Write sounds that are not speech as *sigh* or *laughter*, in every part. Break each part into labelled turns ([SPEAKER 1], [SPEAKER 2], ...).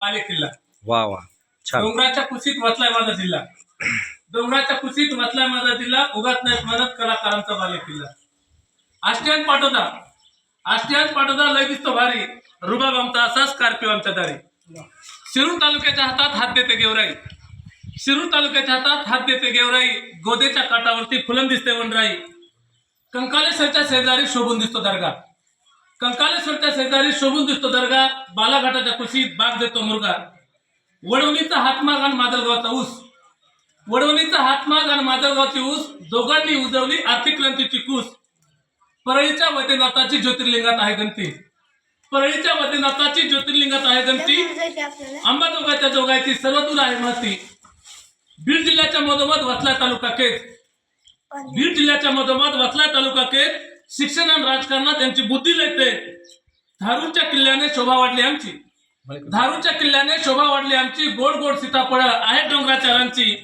[SPEAKER 1] बाले किल्ला.
[SPEAKER 2] वा वा. छान.
[SPEAKER 1] डोंगराच्या कुशीत वसलाय माझा जिल्हा. डोंगराच्या कुशीत वसलाय माझा जिल्हा उगाच नाही म्हणत कलाकारांचा बाले किल्ला. आष्ट्यान पाठवता. आष्ट्यान पाठवता लय दिसतो भारी. रुबाब आमचा असा स्कॉर्पिओ आमच्या दारी. शिरूर तालुक्याच्या हातात हात देते गेवराई. शिरूर तालुक्याच्या हातात हात देते गेवराई. गोदेच्या काठावरती फुलन दिसते वनराई. कंकालेश्वरच्या शेजारी शोभून दिसतो दर्गा. कंकालेश्वरच्या शेजारी शोभून दिसतो दर्गा बालाघाटाच्या कुशीत बाग देतो मुर्गा. वडवणीचा हातमाग आणि माजलगावचा ऊस. वडवणीचा हातमाग आणि माजलगावची ऊस दोघांनी उजवली आर्थिक क्रांतीची कूस. परळीच्या वैद्यनाथाची ज्योतिर्लिंगात आहे गणती. परळीच्या वैद्यनाथाची ज्योतिर्लिंगात आहे गणती. अंबाजोगाच्या जोगायची सर्व दूर आहे महती. बीड जिल्ह्याच्या मधोमध वसला तालुका केस बीड जिल्ह्याच्या मधोमध वसला तालुका केस शिक्षण आणि राजकारणात त्यांची बुद्धी लेते धारूच्या किल्ल्याने शोभा वाढली आमची. धारूच्या किल्ल्याने शोभा वाढली आमची. गोड गोड सीताफळ आहे डोंगराचारांची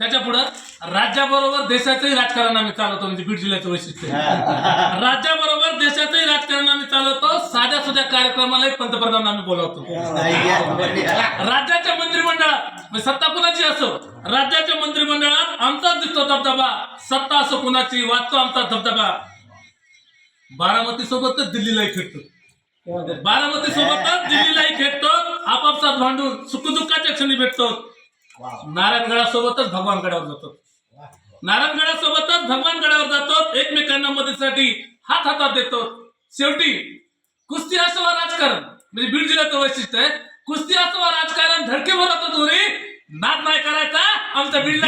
[SPEAKER 1] त्याच्या पुढं राज्याबरोबर देशाचंही राजकारण आम्ही चालवतो म्हणजे बीड जिल्ह्याचं वैशिष्ट्य आहे. *laughs* राज्याबरोबर देशाचंही राजकारण आम्ही चालवतो साध्या साध्या कार्यक्रमालाही पंतप्रधान आम्ही बोलावतो. राज्याच्या मंत्रिमंडळात म्हणजे सत्ता कुणाची असो राज्याच्या मंत्रिमंडळात आमचाच दिसतो धबधबा. सत्ता असो कुणाची वाचतो आमचा धबधबा. बारामती सोबतच दिल्लीलाही खेळतो. बारामती सोबतच दिल्लीलाही खेळतो. आपापसात भांडून सुखदुःखाच्या क्षणी भेटतो. नारायणगडासोबतच भगवानगडावर जातो. नारायणगडासोबतच भगवानगडावर जातो एकमेकांना मदतीसाठी हात हातात देतो. शेवटी कुस्ती असं वा राजकारण. म्हणजे बीड जिल्ह्याचं वैशिष्ट्य आहे. कुस्ती असं वा राजकारण धडकेवर होतं दोरी नाद नाही करायचा आमच्या बीडला